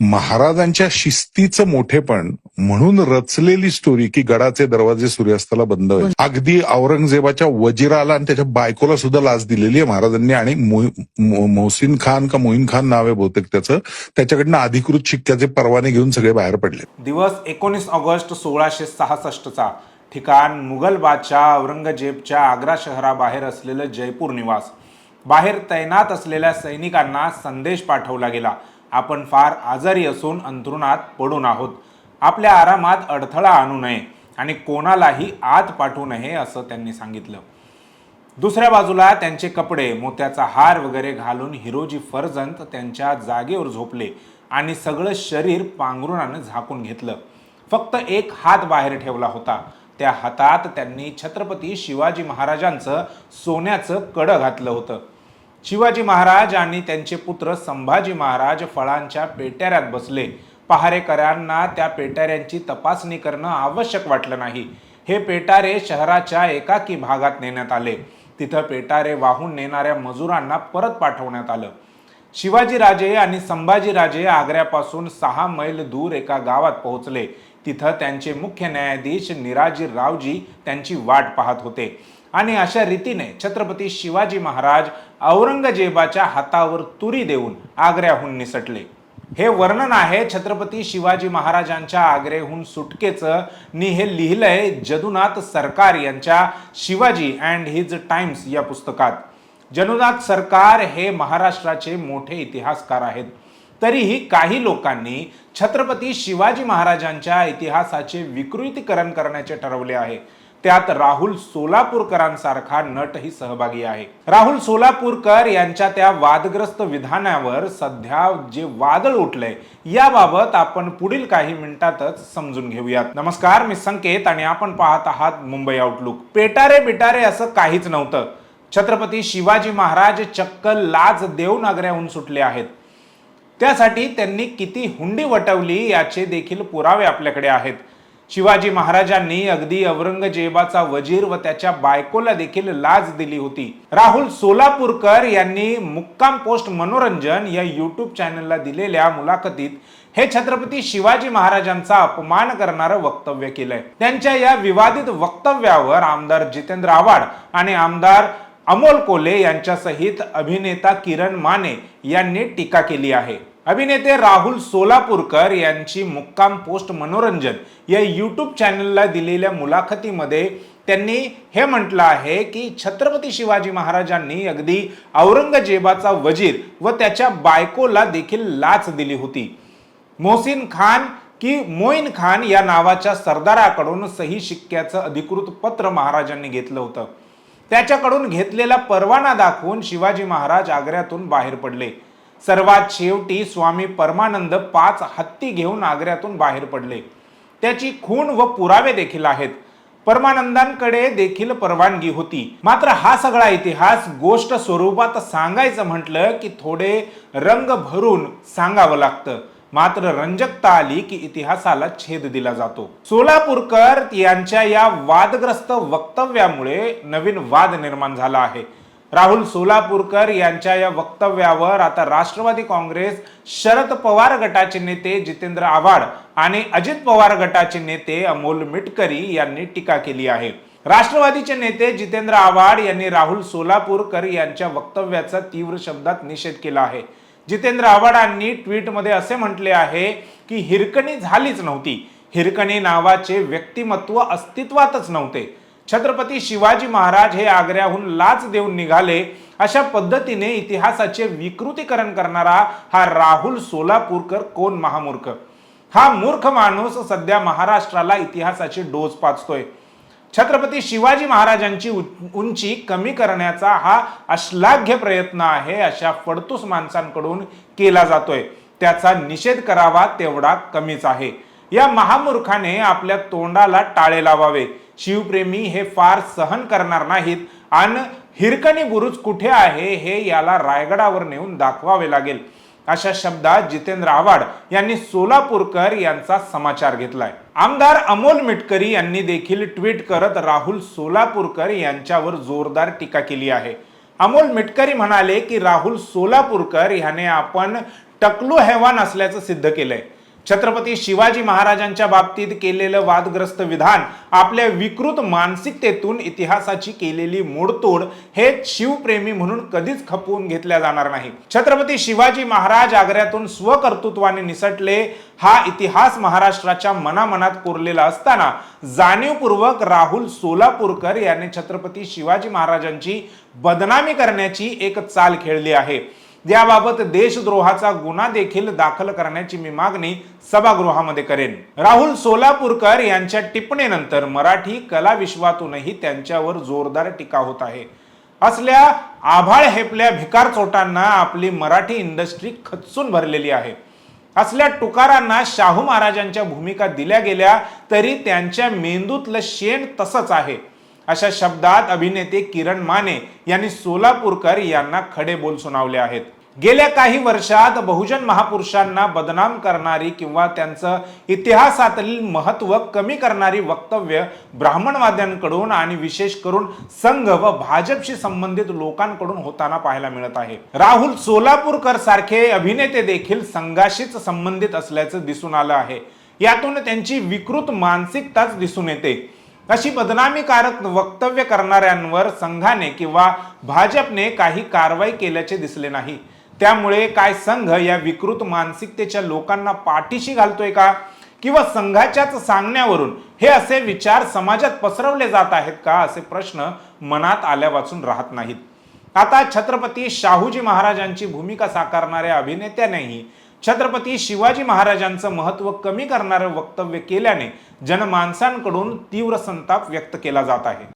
महाराजांच्या शिस्तीचं मोठेपण म्हणून रचलेली स्टोरी की गडाचे दरवाजे सूर्यास्ताला बंद व्हायचे. अगदी औरंगजेबाच्या वजिराला आणि त्याच्या बायकोला सुद्धा लाच दिलेली आहे महाराजांनी आणि मोहसिन खान का मोहीन खान नाव आहे बहुतेक त्याचं. त्याच्याकडनं अधिकृत शिक्क्याचे परवाने घेऊन सगळे बाहेर पडले. दिवस एकोणीस ऑगस्ट सोळाशे सहासष्टचा. ठिकाण मुघल बादशाह औरंगजेबच्या आग्रा शहराबाहेर असलेलं जयपूर निवास. बाहेर तैनात असलेल्या सैनिकांना संदेश पाठवला गेला. आपण फार आजारी असून अंथरुणात पडून आहोत. आपल्या आरामात अडथळा आणू नये आणि कोणालाही आत पाठवू नये असं त्यांनी सांगितलं. दुसऱ्या बाजूला त्यांचे कपडे मोत्याचा हार वगैरे घालून हिरोजी फर्जंत त्यांच्या जागेवर झोपले आणि सगळं शरीर पांघरुणानं झाकून घेतलं. फक्त एक हात बाहेर ठेवला होता. त्या हातात त्यांनी छत्रपती शिवाजी महाराजांचं सोन्याचं कडं घातलं होतं. शिवाजी महाराज आणि त्यांचे पुत्र संभाजी महाराज फळांच्या पेट्याऱ्यात बसले. पहारेकऱ्यांना त्या पेटाऱ्यांची तपासणी करणं आवश्यक वाटलं नाही. हे पेटारे शहराच्या एकाकी भागात नेण्यात आले. तिथं पेटारे वाहून नेणाऱ्या मजुरांना परत पाठवण्यात आलं. शिवाजीराजे आणि संभाजीराजे आग्र्यापासून सहा मैल दूर एका गावात पोहोचले. तिथं त्यांचे मुख्य न्यायाधीश निराजी रावजी त्यांची वाट पाहत होते. आणि अशा रीतीने छत्रपती शिवाजी महाराज औरंगजेबाच्या हातावर तुरी देऊन आग्र्याहून निसटले. हे वर्णन आहे छत्रपती शिवाजी महाराजांच्या आग्रेहून सुटकेचं. नि हे लिहिलंय जदुनाथ सरकार यांच्या शिवाजी अँड हिज टाइम्स या पुस्तकात. जनुनाथ सरकार हे महाराष्ट्राचे मोठे इतिहासकार आहेत. तरीही काही लोकांनी छत्रपती शिवाजी महाराजांच्या इतिहासाचे विकृतीकरण करण्याचे ठरवले आहे. त्यात राहुल सोलापूरकरांसारखा नटही सहभागी आहे. राहुल सोलापूरकर यांच्या त्या वादग्रस्त विधानावर सध्या जे वादळ उठलंय याबाबत आपण पुढील काही मिनिटातच समजून घेऊयात. नमस्कार मी संकेत आणि आपण पाहत आहात मुंबई आउटलुक पेटारे बिटारे असं काहीच नव्हतं. छत्रपती शिवाजी महाराज चक्क लाज देऊन आग्र्याहून सुटले आहेत. त्यासाठी त्यांनी किती हुंडी वटवली याचे देखील पुरावे आपल्याकडे आहेत. शिवाजी महाराजांनी अगदी औरंगजेबाचा वजीर व त्याच्या बायकोला देखील लाज दिली होती. राहुल सोलापूरकर यांनी मुक्काम पोस्ट मनोरंजन या युट्यूब चॅनलला दिलेल्या मुलाखतीत हे छत्रपती शिवाजी महाराजांचा अपमान करणारं वक्तव्य केलंय. त्यांच्या या विवादित वक्तव्यावर आमदार जितेंद्र आव्हाड आणि आमदार अमोल कोले यांच्यासहित अभिनेता किरण माने यांनी टीका केली आहे. अभिनेते राहुल सोलापूरकर यांची मुक्काम पोस्ट मनोरंजन या यूट्यूब चॅनलला दिलेल्या मुलाखतीमध्ये त्यांनी हे म्हटलं आहे की छत्रपती शिवाजी महाराजांनी अगदी औरंगजेबाचा वजीर व त्याच्या बायकोला देखील लाच दिली होती. मोहसिन खान की मोईन खान या नावाच्या सरदाराकडून सही शिक्क्याचं अधिकृत पत्र महाराजांनी घेतलं होतं. त्याच्याकडून घेतलेला परवाना दाखवून शिवाजी महाराज आग्र्यातून बाहेर पडले. सर्वात शेवटी स्वामी परमानंद पाच हत्ती घेऊन आग्र्यातून बाहेर पडले. त्याची खून व पुरावे देखील आहेत. परमानंदांकडे देखील परवानगी होती. मात्र हा सगळा इतिहास गोष्ट स्वरूपात सांगायचं म्हटलं की थोडे रंग भरून सांगावं लागतं. मात्र रंजकता आली की इतिहासाला छेद दिला जातो. सोलापूरकर यांच्या या वादग्रस्त वक्तव्यामुळे नवीन वाद निर्माण झाला आहे. राहुल सोलापूरकर यांच्या या वक्तव्यावर आता राष्ट्रवादी काँग्रेस शरद पवार गटाचे नेते जितेंद्र आव्हाड आणि अजित पवार गटाचे नेते अमोल मिटकरी यांनी टीका केली आहे. राष्ट्रवादीचे नेते जितेंद्र आव्हाड यांनी राहुल सोलापूरकर यांच्या वक्तव्याचा तीव्र शब्दात निषेध केला आहे. जितेंद्र आव्हाडांनी ट्विटमध्ये असे म्हटले आहे की हिरकणी झालीच नव्हती. हिरकणी नावाचे व्यक्तिमत्व अस्तित्वातच नव्हते. छत्रपती शिवाजी महाराज हे आग्र्याहून लाच देऊन निघाले. अशा पद्धतीने इतिहासाचे विकृतीकरण करणारा हा राहुल सोलापूरकर कोण महामूर्ख? हा मूर्ख माणूस सध्या महाराष्ट्राला इतिहासाचे डोस पाचतोय. छत्रपती शिवाजी महाराजांची उंची कमी करण्याचा हा अश्लाघ्य प्रयत्न आहे अशा फडतूस माणसांकडून केला जातोय. त्याचा निषेध करावा तेवढा कमीच आहे. या महामूर्खाने आपल्या तोंडाला टाळे लावावे. शिवप्रेमी हे फार सहन करणार नाहीत. आणि हिरकणी बुरुज कुठे आहे हे याला रायगडावर नेऊन दाखवावे लागेल. अशा शब्दात जितेंद्र आव्हाड यांनी सोलापूरकर यांचा समाचार घेतलाय. आमदार अमोल मिटकरी यांनी देखील ट्विट करत राहुल सोलापूरकर यांच्यावर जोरदार टीका केली आहे. अमोल मिटकरी म्हणाले की राहुल सोलापूरकर ह्याने आपण टकलू हैवान असल्याचं सिद्ध केलंय. छत्रपती शिवाजी महाराजांच्या बाबतीत केलेलं वादग्रस्त विधान आपल्या विकृत मानसिकतेतून इतिहासाची केलेली मोडतोड हे शिवप्रेमी म्हणून कधीच खपवून घेतल्या जाणार नाही. छत्रपती शिवाजी महाराज आग्र्यातून स्वकर्तृत्वाने निसटले हा इतिहास महाराष्ट्राच्या मनामनात कोरलेला असताना जाणीवपूर्वक राहुल सोलापूरकर यांनी छत्रपती शिवाजी महाराजांची बदनामी करण्याची एक चाल खेळली आहे. याबाबत देशद्रोहाचा गुन्हा देखील दाखल करण्याची मी मागणी सभागृहामध्ये करेन. राहुल सोलापूरकर यांच्या टिप्पणीनंतर मराठी कला विश्वातूनही त्यांच्यावर जोरदार टीका होत आहे. असल्या आभाळ हेपल्या भिकार चोटांना आपली मराठी इंडस्ट्री खचून भरलेली आहे. असल्या टुकारांना शाहू महाराजांच्या भूमिका दिल्या गेल्या तरी त्यांच्या मेंदूतलं शेण तसंच आहे. अशा शब्दात अभिनेते किरण माने यांनी सोलापूरकर यांना खडे बोल सुनावले आहेत. गेल्या काही वर्षात बहुजन महापुरुषांना बदनाम करणारी किंवा त्यांचं इतिहासातील महत्त्व कमी करणारी वक्तव्य ब्राह्मणवाद्यांकडून आणि विशेष करून संघ व भाजपशी संबंधित लोकांकडून होताना पाहायला मिळत आहे. राहुल सोलापूरकर सारखे अभिनेते देखील संघाशीच संबंधित असल्याचं दिसून आलं आहे. यातून त्यांची विकृत मानसिकताच दिसून येते. अशी बदनामीकारक वक्तव्य करणाऱ्यांवर संघाने किंवा भाजपने काही कारवाई केल्याचे दिसले नाही. त्यामुळे काय संघ या विकृत मानसिकतेच्या लोकांना पाठीशी घालतोय का? किंवा संघाच्याच सांगण्यावरून हे असे विचार समाजात पसरवले जात आहेत का? असे प्रश्न मनात आल्या वाचून राहत नाहीत. आता छत्रपती शाहूजी महाराजांची भूमिका साकारणाऱ्या अभिनेत्यानेही छत्रपती शिवाजी महाराजांचं महत्त्व कमी करणारं वक्तव्य केल्याने जनमानसांकडून तीव्र संताप व्यक्त केला जात आहे.